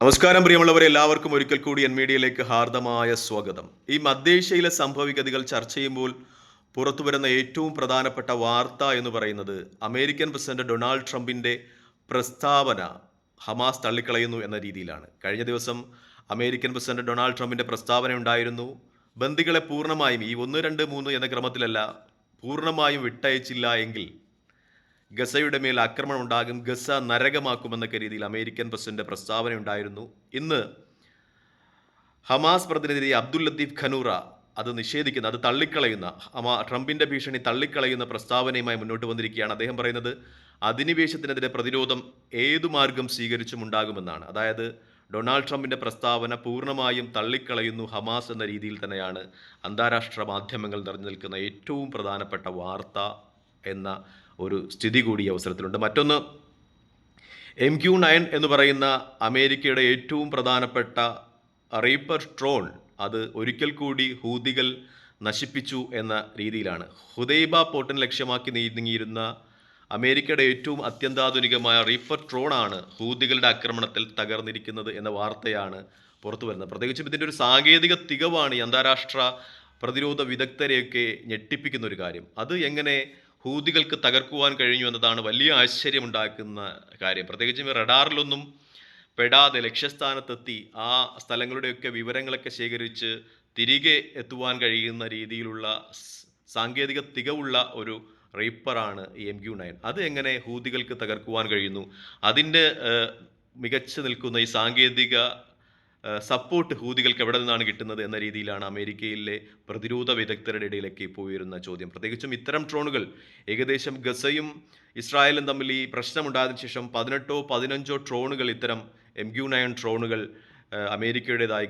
നമസ്കാരം പ്രിയമുള്ളവരെ എല്ലാവർക്കും ഒരിക്കൽ കൂടി എൻ മീഡിയയിലേക്ക് ഹാർദമായ സ്വാഗതം. ഈ മധ്യേഷ്യയിലെ സംഭവഗതികൾ ചർച്ച ചെയ്യുമ്പോൾ പുറത്തു വരുന്ന ഏറ്റവും പ്രധാനപ്പെട്ട വാർത്ത എന്ന് പറയുന്നത് അമേരിക്കൻ പ്രസിഡന്റ് ഡൊണാൾഡ് ട്രംപിന്റെ പ്രസ്താവന ഹമാസ് തള്ളിക്കളയുന്നു എന്ന രീതിയിലാണ്. കഴിഞ്ഞ ദിവസം അമേരിക്കൻ പ്രസിഡന്റ് ഡൊണാൾഡ് ട്രംപിന്റെ പ്രസ്താവന ഉണ്ടായിരുന്നു. ബന്ദികളെ പൂർണമായും ഈ ഒന്ന് രണ്ട് മൂന്ന് എന്ന ക്രമത്തിലല്ല പൂർണമായും വിട്ടയച്ചില്ല എങ്കിൽ ഗസയുടെ മേൽ ആക്രമണം ഉണ്ടാകും ഗസ നരകമാക്കുമെന്നൊക്കെ രീതിയിൽ അമേരിക്കൻ പ്രസിഡന്റ് പ്രസ്താവന ഉണ്ടായിരുന്നു ഇന്ന് ഹമാസ് പ്രതിനിധി അബ്ദുൽ ലത്തീഫ് ഖനൂറ അത് നിഷേധിക്കുന്ന അത് തള്ളിക്കളയുന്ന ഹമാ ട്രംപിന്റെ ഭീഷണി തള്ളിക്കളയുന്ന പ്രസ്താവനയുമായി മുന്നോട്ട് വന്നിരിക്കുകയാണ് അദ്ദേഹം പറയുന്നത്. അധിനിവേശത്തിനെതിരെ പ്രതിരോധം ഏതു മാർഗം സ്വീകരിച്ചും ഉണ്ടാകുമെന്നാണ് അതായത് ഡൊണാൾഡ് ട്രംപിന്റെ പ്രസ്താവന പൂർണമായും തള്ളിക്കളയുന്നു ഹമാസ് എന്ന രീതിയിൽ തന്നെയാണ് അന്താരാഷ്ട്ര മാധ്യമങ്ങൾ നിറഞ്ഞു നിൽക്കുന്ന ഏറ്റവും പ്രധാനപ്പെട്ട വാർത്ത എന്ന ഒരു സ്ഥിതി കൂടി അവസരത്തിലുണ്ട്. മറ്റൊന്ന് എം ക്യു നയൻ എന്ന് പറയുന്ന അമേരിക്കയുടെ ഏറ്റവും പ്രധാനപ്പെട്ട റീപ്പർ ട്രോൺ അത് ഒരിക്കൽ കൂടി ഹൂതികൾ നശിപ്പിച്ചു എന്ന രീതിയിലാണ്. ഹുദൈബ പോർട്ടിന് ലക്ഷ്യമാക്കി നീങ്ങിയിരുന്ന അമേരിക്കയുടെ ഏറ്റവും അത്യന്താധുനികമായ റീപ്പർ ട്രോണാണ് ഹൂതികളുടെ ആക്രമണത്തിൽ തകർന്നിരിക്കുന്നത് എന്ന വാർത്തയാണ് പുറത്തു വരുന്നത്. പ്രത്യേകിച്ചും ഇതിന്റെ ഒരു സാങ്കേതിക തികവാണ് ഈ അന്താരാഷ്ട്ര പ്രതിരോധ വിദഗ്ധരെയൊക്കെ ഞെട്ടിപ്പിക്കുന്ന ഒരു കാര്യം. അത് എങ്ങനെ ഹൂതികൾക്ക് തകർക്കുവാൻ കഴിഞ്ഞു എന്നതാണ് വലിയ ആശ്ചര്യമുണ്ടാക്കുന്ന കാര്യം. പ്രത്യേകിച്ചും റഡാറിലൊന്നും പെടാതെ ലക്ഷ്യസ്ഥാനത്തെത്തി ആ സ്ഥലങ്ങളുടെയൊക്കെ വിവരങ്ങളൊക്കെ ശേഖരിച്ച് തിരികെ എത്തുവാൻ കഴിയുന്ന രീതിയിലുള്ള സാങ്കേതിക തികവുള്ള ഒരു റീപ്പറാണ് എം ക്യു നയൻ. അത് എങ്ങനെ ഹൂതികൾക്ക് തകർക്കുവാൻ കഴിയുന്നു? അതിന്റെ മികച്ചു നിൽക്കുന്ന ഈ സാങ്കേതിക സപ്പോർട്ട് ഹൂതികൾക്ക് എവിടെ നിന്നാണ് കിട്ടുന്നത് എന്ന രീതിയിലാണ് അമേരിക്കയിലെ പ്രതിരോധ വിദഗ്ധരുടെ ഇടയിലൊക്കെ ഇപ്പോൾ ഉയരുന്ന ചോദ്യം. പ്രത്യേകിച്ചും ഇത്തരം ഡ്രോണുകൾ ഏകദേശം ഗസയും ഇസ്രായേലും തമ്മിൽ ഈ പ്രശ്നമുണ്ടായതിനു ശേഷം പതിനെട്ടോ പതിനഞ്ചോ ഡ്രോണുകൾ ഇത്തരം എം ക്യു നയൻ ഡ്രോണുകൾ അമേരിക്കയുടേതായി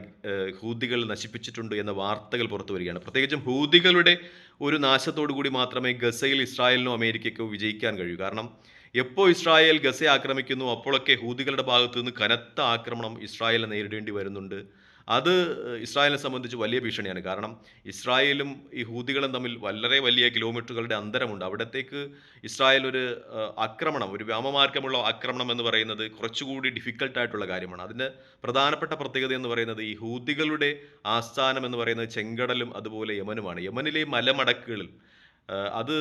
ഹൂതികൾ നശിപ്പിച്ചിട്ടുണ്ട് എന്ന വാർത്തകൾ പുറത്തു വരികയാണ്. പ്രത്യേകിച്ചും ഹൂതികളുടെ ഒരു നാശത്തോടു കൂടി മാത്രമേ ഗസയിൽ ഇസ്രായേലിനോ അമേരിക്കയ്ക്കോ വിജയിക്കാൻ കഴിയൂ. കാരണം എപ്പോൾ ഇസ്രായേൽ ഗസയെ ആക്രമിക്കുന്നു അപ്പോഴൊക്കെ ഹൂതികളുടെ ഭാഗത്തു നിന്ന് കനത്ത ആക്രമണം ഇസ്രായേലിനെ നേരിടേണ്ടി വരുന്നുണ്ട്. അത് ഇസ്രായേലിനെ സംബന്ധിച്ച് വലിയ ഭീഷണിയാണ്. കാരണം ഇസ്രായേലും ഈ ഹൂതികളും തമ്മിൽ വളരെ വലിയ കിലോമീറ്ററുകളുടെ അന്തരമുണ്ട്. അവിടത്തേക്ക് ഇസ്രായേൽ ഒരു ആക്രമണം ഒരു വ്യോമമാർഗമുള്ള ആക്രമണം എന്ന് പറയുന്നത് കുറച്ചുകൂടി ഡിഫിക്കൽട്ടായിട്ടുള്ള കാര്യമാണ്. അതിന്റെ പ്രധാനപ്പെട്ട പ്രത്യേകത എന്ന് പറയുന്നത് ഈ ഹൂതികളുടെ ആസ്ഥാനം എന്ന് പറയുന്നത് ചെങ്കടലും അതുപോലെ യമനുമാണ്. യമനിലെ മലമടക്കുകളിൽ അത്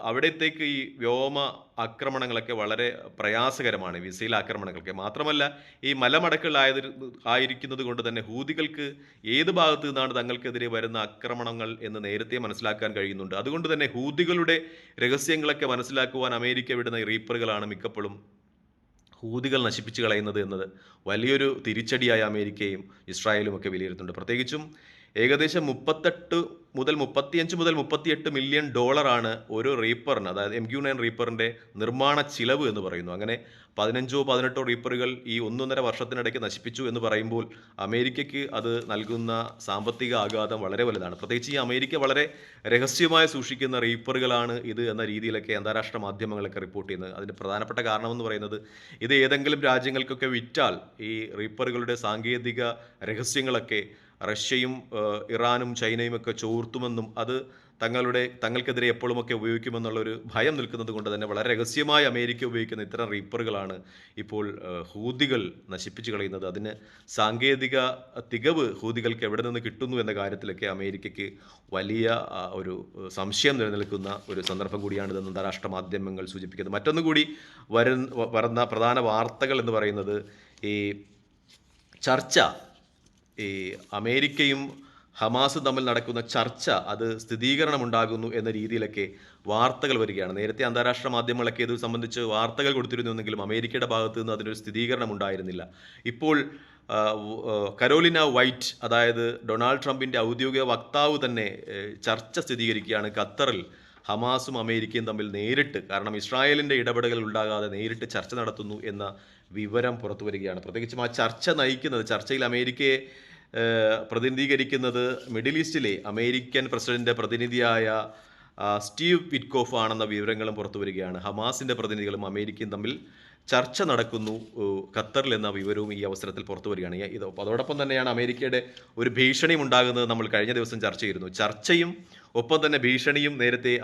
അവിടത്തേക്ക് ഈ വ്യോമ ആക്രമണങ്ങളൊക്കെ വളരെ പ്രയാസകരമാണ് മിസൈൽ ആക്രമണങ്ങളൊക്കെ മാത്രമല്ല ഈ മലമടക്കുകളായത് ആയിരിക്കുന്നത് കൊണ്ട് തന്നെ ഹൂതികൾക്ക് ഏത് ഭാഗത്തു നിന്നാണ് തങ്ങൾക്കെതിരെ വരുന്ന ആക്രമണങ്ങൾ എന്ന് നേരത്തെ മനസ്സിലാക്കാൻ കഴിയുന്നുണ്ട്. അതുകൊണ്ട് തന്നെ ഹൂതികളുടെ രഹസ്യങ്ങളൊക്കെ മനസ്സിലാക്കുവാൻ അമേരിക്ക വിടുന്ന റീപ്പറുകളാണ് മിക്കപ്പോഴും ഹൂതികൾ നശിപ്പിച്ചു കളയുന്നത് എന്നത് വലിയൊരു തിരിച്ചടിയായ അമേരിക്കയും ഇസ്രായേലും ഒക്കെ വിലയിരുത്തുന്നുണ്ട്. പ്രത്യേകിച്ചും ഏകദേശം മുപ്പത്തെട്ട് മുതൽ മുപ്പത്തിയഞ്ച് മുതൽ മുപ്പത്തിയെട്ട് മില്യൺ ഡോളറാണ് ഒരു റീപ്പറിന് അതായത് എം ക്യു നയൻ റീപ്പറിന്റെ നിർമ്മാണ ചിലവ് എന്ന് പറയുന്നു. അങ്ങനെ പതിനഞ്ചോ പതിനെട്ടോ റീപ്പറുകൾ ഈ ഒന്നൊന്നര വർഷത്തിനിടയ്ക്ക് നശിപ്പിച്ചു എന്ന് പറയുമ്പോൾ അമേരിക്കയ്ക്ക് അത് നൽകുന്ന സാമ്പത്തിക ആഘാതം വളരെ വലുതാണ്. പ്രത്യേകിച്ച് ഈ അമേരിക്ക വളരെ രഹസ്യമായി സൂക്ഷിക്കുന്ന റീപ്പറുകളാണ് ഇത് എന്ന രീതിയിലൊക്കെ അന്താരാഷ്ട്ര മാധ്യമങ്ങളൊക്കെ റിപ്പോർട്ട് ചെയ്യുന്നത്. അതിന്റെ പ്രധാനപ്പെട്ട കാരണം എന്ന് പറയുന്നത് ഇത് ഏതെങ്കിലും രാജ്യങ്ങൾക്കൊക്കെ വിറ്റാൽ ഈ റീപ്പറുകളുടെ സാങ്കേതിക രഹസ്യങ്ങളൊക്കെ റഷ്യയും ഇറാനും ചൈനയും ഒക്കെ ചോർത്തുമെന്നും അത് തങ്ങളുടെ തങ്ങൾക്കെതിരെ എപ്പോഴുമൊക്കെ ഉപയോഗിക്കുമെന്നുള്ളൊരു ഭയം നിൽക്കുന്നത് കൊണ്ട് തന്നെ വളരെ രഹസ്യമായി അമേരിക്ക ഉപയോഗിക്കുന്ന ഇത്തരം റീപ്പറുകളാണ് ഇപ്പോൾ ഹൂതികൾ നശിപ്പിച്ചു കളയുന്നത്. അതിന് സാങ്കേതിക തികവ് ഹൂതികൾക്ക് എവിടെ നിന്ന് കിട്ടുന്നു എന്ന കാര്യത്തിലൊക്കെ അമേരിക്കയ്ക്ക് വലിയ ഒരു സംശയം നിലനിൽക്കുന്ന ഒരു സന്ദർഭം കൂടിയാണിതെന്ന് അന്താരാഷ്ട്ര മാധ്യമങ്ങൾ സൂചിപ്പിക്കുന്നത് മറ്റൊന്നുകൂടി വരുന്ന വരുന്ന പ്രധാന വാർത്തകൾ എന്ന് പറയുന്നത് ഈ ചർച്ച ഈ അമേരിക്കയും ഹമാസ് തമ്മിൽ നടക്കുന്ന ചർച്ച അത് സ്ഥിരീകരണം ഉണ്ടാകുന്നു എന്ന രീതിയിലൊക്കെ വാർത്തകൾ വരികയാണ്. നേരത്തെ അന്താരാഷ്ട്ര മാധ്യമങ്ങളൊക്കെ ഇത് സംബന്ധിച്ച് വാർത്തകൾ കൊടുത്തിരുന്നുവെങ്കിലും അമേരിക്കയുടെ ഭാഗത്തു നിന്ന് അതിനൊരു സ്ഥിരീകരണം ഉണ്ടായിരുന്നില്ല ഇപ്പോൾ കരോലിന വൈറ്റ് അതായത് ഡൊണാൾഡ് ട്രംപിന്റെ ഔദ്യോഗിക വക്താവ് തന്നെ ചർച്ച സ്ഥിരീകരിക്കുകയാണ്. ഖത്തറിൽ ഹമാസും അമേരിക്കയും തമ്മിൽ നേരിട്ട് കാരണം ഇസ്രായേലിന്റെ ഇടപെടലുകൾ ഉണ്ടാകാതെ നേരിട്ട് ചർച്ച നടത്തുന്നു എന്ന വിവരം പുറത്തു വരികയാണ്. പ്രത്യേകിച്ചും ആ ചർച്ച നയിക്കുന്നത് ചർച്ചയിൽ അമേരിക്കയെ പ്രതിനിധീകരിക്കുന്നത് മിഡിൽ ഈസ്റ്റിലെ അമേരിക്കൻ പ്രസിഡന്റ് പ്രതിനിധിയായ സ്റ്റീവ് പിറ്റ്കോഫ് ആണെന്ന വിവരങ്ങളും പുറത്തു വരികയാണ്. ഹമാസിന്റെ പ്രതിനിധികളും അമേരിക്കയും തമ്മിൽ ചർച്ച നടക്കുന്നു ഖത്തറിൽ എന്ന വിവരവും ഈ അവസരത്തിൽ പുറത്തു വരികയാണ്. ഇത് അതോടൊപ്പം തന്നെയാണ് അമേരിക്കയുടെ ഒരു ഭീഷണിയും ഉണ്ടാകുന്നത് നമ്മൾ കഴിഞ്ഞ ദിവസം ചർച്ച ചെയ്തിരുന്നു. ചർച്ചയും ഒപ്പം തന്നെ ഭീഷണിയും നേരത്തെ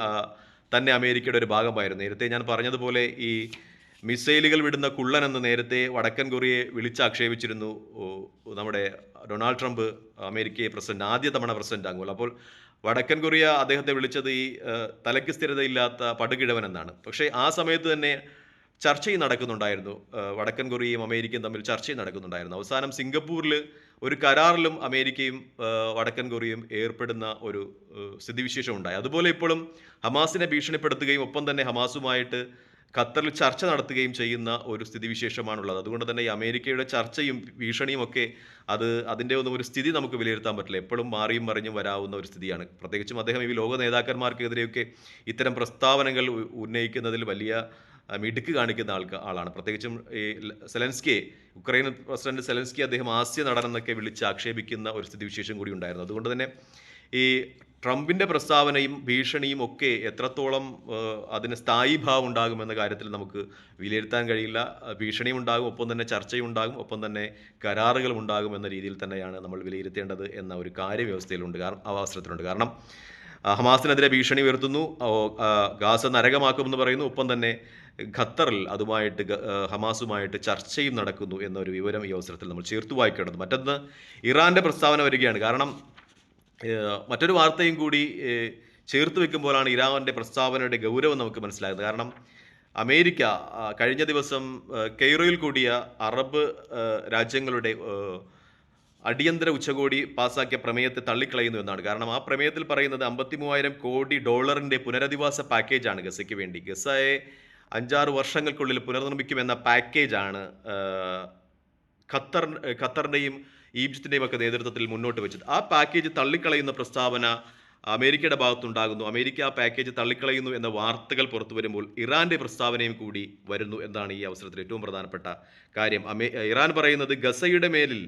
തന്നെ അമേരിക്കയുടെ ഒരു ഭാഗമായിരുന്നു. നേരത്തെ ഞാൻ പറഞ്ഞതുപോലെ ഈ മിസൈലുകൾ വിടുന്ന കുള്ളൻ എന്ന് നേരത്തെ വടക്കൻ കൊറിയയെ വിളിച്ചാക്ഷേപിച്ചിരുന്നു നമ്മുടെ ഡൊണാൾഡ് ട്രംപ് അമേരിക്കയെ പ്രസിഡന്റ് ആദ്യ തവണ പ്രസിഡന്റ് ആകുമ്പോൾ അപ്പോൾ വടക്കൻ കൊറിയ അദ്ദേഹത്തെ വിളിച്ചത് ഈ തലയ്ക്ക് സ്ഥിരതയില്ലാത്ത പടുകിഴവൻ എന്നാണ് പക്ഷേ ആ സമയത്ത് തന്നെ ചർച്ചയും നടക്കുന്നുണ്ടായിരുന്നു. വടക്കൻ കൊറിയയും അമേരിക്കയും തമ്മിൽ ചർച്ചയും നടക്കുന്നുണ്ടായിരുന്നു. അവസാനം സിംഗപ്പൂരിൽ ഒരു കരാറിലും അമേരിക്കയും വടക്കൻ കൊറിയയും ഏർപ്പെടുന്ന ഒരു സ്ഥിതിവിശേഷം ഉണ്ടായി അതുപോലെ ഇപ്പോഴും ഹമാസിനെ ഭീഷണിപ്പെടുത്തുകയും ഒപ്പം തന്നെ ഹമാസുമായിട്ട് ഖത്തറിൽ ചർച്ച നടത്തുകയും ചെയ്യുന്ന ഒരു സ്ഥിതിവിശേഷമാണുള്ളത്. അതുകൊണ്ട് തന്നെ ഈ അമേരിക്കയുടെ ചർച്ചയും ഭീഷണിയും ഒക്കെ അത് അതിന്റെ ഒന്നും ഒരു സ്ഥിതി നമുക്ക് വിലയിരുത്താൻ പറ്റില്ല. എപ്പോഴും മാറിയും മറിഞ്ഞും വരാവുന്ന ഒരു സ്ഥിതിയാണ്. പ്രത്യേകിച്ചും അദ്ദേഹം ഈ ലോക നേതാക്കന്മാർക്കെതിരെയൊക്കെ ഇത്തരം പ്രസ്താവനകൾ ഉന്നയിക്കുന്നതിൽ വലിയ മിടുക്ക് കാണിക്കുന്ന ആൾക്ക് ആളാണ്. പ്രത്യേകിച്ചും ഈ സെലൻസ്കിയെ ഉക്രൈൻ പ്രസിഡന്റ് സെലൻസ്കി അദ്ദേഹം ആസ്യ നടൻ എന്നൊക്കെ വിളിച്ച് ആക്ഷേപിക്കുന്ന ഒരു സ്ഥിതിവിശേഷം കൂടി ഉണ്ടായിരുന്നു. അതുകൊണ്ട് തന്നെ ഈ ട്രംപിന്റെ പ്രസ്താവനയും ഭീഷണിയും ഒക്കെ എത്രത്തോളം അതിന് സ്ഥായി ഭാവം ഉണ്ടാകുമെന്ന കാര്യത്തിൽ നമുക്ക് വിലയിരുത്താൻ കഴിയില്ല. ഭീഷണിയും ഉണ്ടാകും ഒപ്പം തന്നെ ചർച്ചയും ഉണ്ടാകും ഒപ്പം തന്നെ കരാറുകളും ഉണ്ടാകും എന്ന രീതിയിൽ തന്നെയാണ് നമ്മൾ വിലയിരുത്തേണ്ടത് എന്ന ഒരു കാര്യവ്യവസ്ഥയിലുണ്ട് കാരണം അവസരത്തിലുണ്ട്. കാരണം ഹമാസിനെതിരെ ഭീഷണി ഉയർത്തുന്നു ഗാസ നരകമാക്കുമെന്ന് പറയുന്നു ഒപ്പം തന്നെ ഖത്തറിൽ അതുമായിട്ട് ഹമാസുമായിട്ട് ചർച്ചയും നടക്കുന്നു എന്നൊരു വിവരം ഈ അവസരത്തിൽ നമ്മൾ ചേർത്ത് വായിക്കേണ്ടത് മറ്റൊന്ന് ഇറാന്റെ പ്രസ്താവന വരികയാണ്. കാരണം മറ്റൊരു വാർത്തയും കൂടി ചേർത്ത് വെക്കുമ്പോഴാണ് ഇറാന്റെ പ്രസ്താവനയുടെ ഗൗരവം നമുക്ക് മനസ്സിലാകുന്നത്. കാരണം അമേരിക്ക കഴിഞ്ഞ ദിവസം കെയ്റോയിൽ കൂടിയ അറബ് രാജ്യങ്ങളുടെ അടിയന്തര ഉച്ചകോടി പാസാക്കിയ പ്രമേയത്തെ തള്ളിക്കളയുന്നു എന്നാണ്. കാരണം ആ പ്രമേയത്തിൽ പറയുന്നത് അമ്പത്തി മൂവായിരം കോടി ഡോളറിന്റെ പുനരധിവാസ പാക്കേജാണ് ഗസയ്ക്ക് വേണ്ടി. ഗസയെ അഞ്ചാറ് വർഷങ്ങൾക്കുള്ളിൽ പുനർനിർമ്മിക്കുമെന്ന പാക്കേജാണ് ഖത്തർ ഖത്തറിന്റെയും ഈജിപ്തിന്റെയും ഒക്കെ നേതൃത്വത്തിൽ മുന്നോട്ട് വെച്ചത് ആ പാക്കേജ് തള്ളിക്കളയുന്ന പ്രസ്താവന അമേരിക്കയുടെ ഭാഗത്തുണ്ടാകുന്നു. അമേരിക്ക ആ പാക്കേജ് തള്ളിക്കളയുന്നു എന്ന വാർത്തകൾ പുറത്തു വരുമ്പോൾ ഇറാന്റെ പ്രസ്താവനയും കൂടി വരുന്നു എന്നാണ് ഈ അവസരത്തിൽ ഏറ്റവും പ്രധാനപ്പെട്ട കാര്യം. അമേ ഇറാൻ പറയുന്നത് ഗസയുടെ മേലിൽ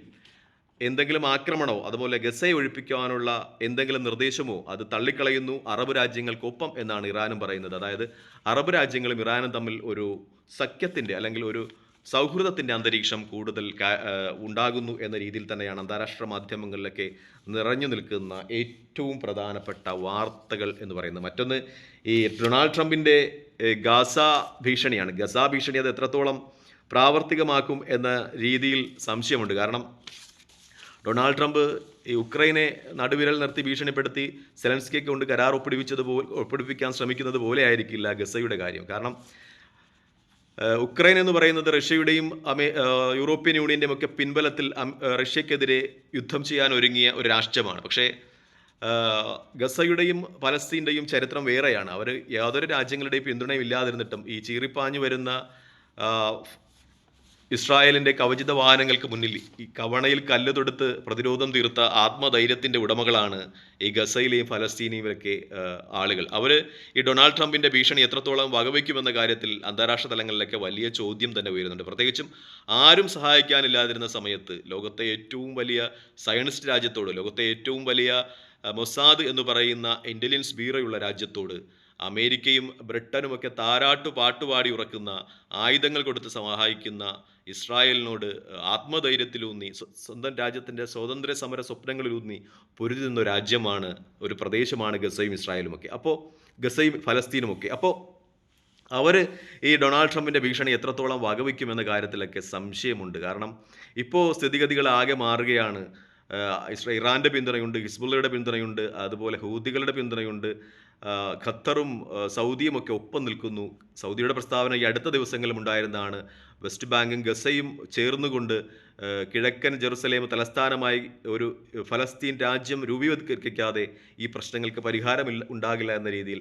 എന്തെങ്കിലും ആക്രമണമോ അതുപോലെ ഗസയെ ഒഴിപ്പിക്കുവാനുള്ള എന്തെങ്കിലും നിർദ്ദേശമോ അത് തള്ളിക്കളയുന്നു അറബ് രാജ്യങ്ങൾക്കൊപ്പം എന്നാണ് ഇറാനും പറയുന്നത്. അതായത് അറബ് രാജ്യങ്ങളും ഇറാനും തമ്മിൽ ഒരു സഖ്യത്തിന്റെ അല്ലെങ്കിൽ ഒരു സൗഹൃദത്തിന്റെ അന്തരീക്ഷം കൂടുതൽ ഉണ്ടാകുന്നു എന്ന രീതിയിൽ തന്നെയാണ് അന്താരാഷ്ട്ര മാധ്യമങ്ങളിലൊക്കെ നിറഞ്ഞു നിൽക്കുന്ന ഏറ്റവും പ്രധാനപ്പെട്ട വാർത്തകൾ എന്ന് പറയുന്നത്. മറ്റൊന്ന് ഈ ഡൊണാൾഡ് ട്രംപിന്റെ ഗസ ഭീഷണിയാണ്. ഗസ ഭീഷണി അത് എത്രത്തോളം പ്രാവർത്തികമാക്കും എന്ന രീതിയിൽ സംശയമുണ്ട്. കാരണം ഡൊണാൾഡ് ട്രംപ് ഈ ഉക്രൈനെ നടുവിരൽ നിർത്തി ഭീഷണിപ്പെടുത്തി സെലൻസ്കിയൊക്കെ കൊണ്ട് കരാർ ഒപ്പിടിപ്പിച്ചതുപോലെ ഒപ്പിടിപ്പിക്കാൻ ശ്രമിക്കുന്നത് പോലെ ആയിരിക്കില്ല ഗസയുടെ കാര്യം. കാരണം ഉക്രൈൻ എന്ന് പറയുന്നത് റഷ്യയുടെയും അമേ യൂറോപ്യൻ യൂണിയന്റെയും ഒക്കെ പിൻബലത്തിൽ റഷ്യക്കെതിരെ യുദ്ധം ചെയ്യാൻ ഒരുങ്ങിയ ഒരു രാഷ്ട്രമാണ്. പക്ഷേ ഗസയുടെയും പലസ്തീന്റെയും ചരിത്രം വേറെയാണ്. അവർ യാതൊരു രാജ്യങ്ങളുടെയും പിന്തുണയും ഇല്ലാതിരുന്നിട്ടും ഈ ചീറിപ്പാഞ്ഞു വരുന്ന ആഹ് ഇസ്രായേലിന്റെ കവചിത വാഹനങ്ങൾക്ക് മുന്നിൽ ഈ കവണയിൽ കല്ല് തൊടുത്ത് പ്രതിരോധം തീർത്ത ആത്മധൈര്യത്തിന്റെ ഉടമകളാണ് ഈ ഗസയിലെയും ഫലസ്തീനിയിലൊക്കെ ആളുകൾ. അവർ ഈ ഡൊണാൾഡ് ട്രംപിന്റെ ഭീഷണി എത്രത്തോളം വകവയ്ക്കുമെന്ന കാര്യത്തിൽ അന്താരാഷ്ട്ര തലങ്ങളിലൊക്കെ വലിയ ചോദ്യം തന്നെ ഉയരുന്നുണ്ട്. പ്രത്യേകിച്ചും ആരും സഹായിക്കാനില്ലാതിരുന്ന സമയത്ത് ലോകത്തെ ഏറ്റവും വലിയ സയനിസ്റ്റ് രാജ്യത്തോട് ലോകത്തെ ഏറ്റവും വലിയ മൊസാദ് എന്ന് പറയുന്ന ഇന്റലിജൻസ് ബ്യൂറോയുള്ള രാജ്യത്തോട് അമേരിക്കയും ബ്രിട്ടനുമൊക്കെ താരാട്ടു പാട്ടുപാടി ഉറക്കുന്ന ആയുധങ്ങൾ കൊടുത്ത് സഹായിക്കുന്ന ഇസ്രായേലിനോട് ആത്മധൈര്യത്തിലൂന്നി സ്വന്തം രാജ്യത്തിന്റെ സ്വാതന്ത്ര്യ സമര സ്വപ്നങ്ങളിലൂന്നി പൊരുതി നിന്ന രാജ്യമാണ് ഒരു പ്രദേശമാണ് ഗസയും ഇസ്രായേലും ഒക്കെ അപ്പോൾ ഗസയും ഫലസ്തീനും ഒക്കെ അപ്പോൾ അവർ ഈ ഡൊണാൾഡ് ട്രംപിന്റെ ഭീഷണി എത്രത്തോളം വകവയ്ക്കുമെന്ന കാര്യത്തിലൊക്കെ സംശയമുണ്ട്. കാരണം ഇപ്പോൾ സ്ഥിതിഗതികൾ ആകെ മാറുകയാണ്. ആഹ് ഇസ്രാ ഇറാന്റെ പിന്തുണയുണ്ട് ഹിസ്ബുള്ളയുടെ പിന്തുണയുണ്ട് അതുപോലെ ഹൂതികളുടെ പിന്തുണയുണ്ട്. ഖത്തറും സൗദിയും ഒക്കെ ഒപ്പം നിൽക്കുന്നു. സൗദിയുടെ പ്രസ്താവന ഈ അടുത്ത ദിവസങ്ങളിലും ഉണ്ടായിരുന്നതാണ്. വെസ്റ്റ് ബാങ്കും ഗസയും ചേർന്നുകൊണ്ട് കിഴക്കൻ ജെറുസലേം തലസ്ഥാനമായി ഒരു ഫലസ്തീൻ രാജ്യം രൂപീകരിക്കാതെ ഈ പ്രശ്നങ്ങൾക്ക് പരിഹാരമില്ല ഉണ്ടാകില്ല എന്ന രീതിയിൽ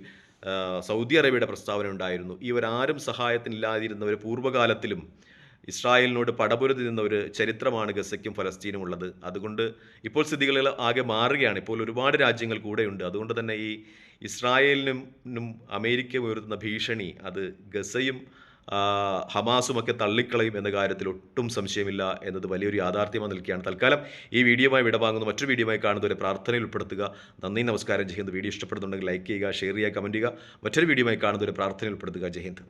സൗദി അറേബ്യയുടെ പ്രസ്താവന ഉണ്ടായിരുന്നു. ഇവരാരും സഹായത്തിനില്ലാതിരുന്ന ഒരു പൂർവകാലത്തിലും ഇസ്രായേലിനോട് പടപുരതി നിന്ന ഒരു ചരിത്രമാണ് ഗസയ്ക്കും ഫലസ്തീനും ഉള്ളത്. അതുകൊണ്ട് ഇപ്പോൾ സ്ഥിതികൾ ആകെ മാറുകയാണ്. ഇപ്പോൾ ഒരുപാട് രാജ്യങ്ങൾ കൂടെയുണ്ട്. അതുകൊണ്ട് തന്നെ ഈ ഇസ്രായേലിനും അമേരിക്ക ഉയർത്തുന്ന ഭീഷണി അത് ഗസയും ഹമാസുമൊക്കെ തള്ളിക്കളയും എന്ന കാര്യത്തിൽ ഒട്ടും സംശയമില്ല എന്നത് വലിയൊരു യാഥാർത്ഥ്യമായി നിൽക്കുകയാണ്. തൽക്കാലം ഈ വീഡിയോയുമായി വിടവാങ്ങുന്ന മറ്റൊരു വീഡിയോയുമായി കാണുന്നവരെ പ്രാർത്ഥനയിൽ ഉൾപ്പെടുത്തുക. നന്ദി നമസ്കാരം. ജയ്ഹിന്ദ് വീഡിയോ ഇഷ്ടപ്പെടുന്നുണ്ടെങ്കിൽ ലൈക്ക് ചെയ്യുക ഷെയർ ചെയ്യുക കമന്റ് ചെയ്യുക. മറ്റൊരു വീഡിയോയുമായി കാണുന്നവരെ പ്രാർത്ഥനയിൽ ഉൾപ്പെടുത്തുക. ജയ്ഹിന്ദ്